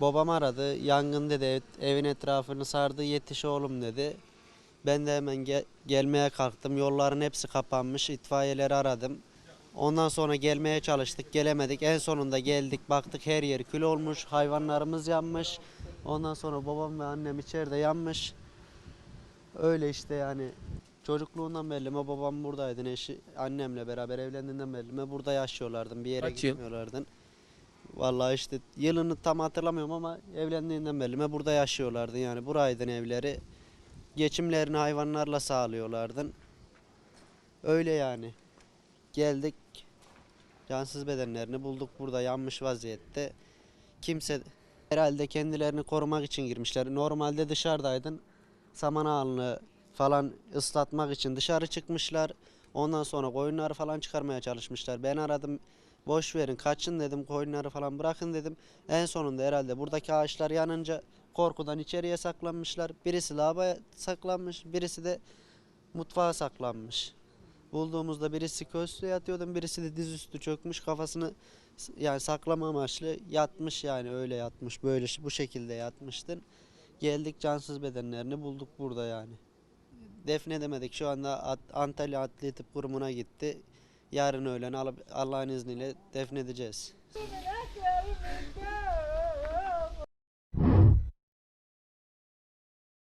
Babam aradı. Yangın dedi. ev- Evin etrafını sardı. Yetiş oğlum dedi. Ben de hemen ge- gelmeye kalktım. Yolların hepsi kapanmış. İtfaiyeleri aradım. Ondan sonra gelmeye çalıştık. Gelemedik. En sonunda geldik. Baktık her yer kül olmuş. Hayvanlarımız yanmış. Ondan sonra babam ve annem içeride yanmış. Öyle işte yani. Çocukluğundan beri mi babam buradaydı. Eşi, annemle beraber evlendiğinden beri mi burada yaşıyorlardı. Bir yere Kaç gitmiyorlardı. Vallahi işte yılını tam hatırlamıyorum ama evlendiğinden beri mi burada yaşıyorlardı. Yani buraydın evleri. Geçimlerini hayvanlarla sağlıyorlardı. Öyle yani. Geldik. Cansız bedenlerini bulduk burada yanmış vaziyette. Kimse herhalde kendilerini korumak için girmişler. Normalde dışarıdaydın. Saman ağını falan ıslatmak için dışarı çıkmışlar. Ondan sonra koyunları falan çıkarmaya çalışmışlar. Ben aradım. Boş verin kaçın dedim koyunları falan bırakın dedim. En sonunda herhalde buradaki ağaçlar yanınca korkudan içeriye saklanmışlar. Birisi lavaboya saklanmış, birisi de mutfağa saklanmış. Bulduğumuzda birisi köşede yatıyordu, birisi de dizüstü çökmüş kafasını yani saklama amaçlı yatmış yani öyle yatmış böyle bu şekilde yatmıştın. Geldik cansız bedenlerini bulduk burada yani. Defnedemedik şu anda Antalya Adli Tıp Kurumu'na gitti. Yarın öğlen Allah'ın izniyle defnedeceğiz.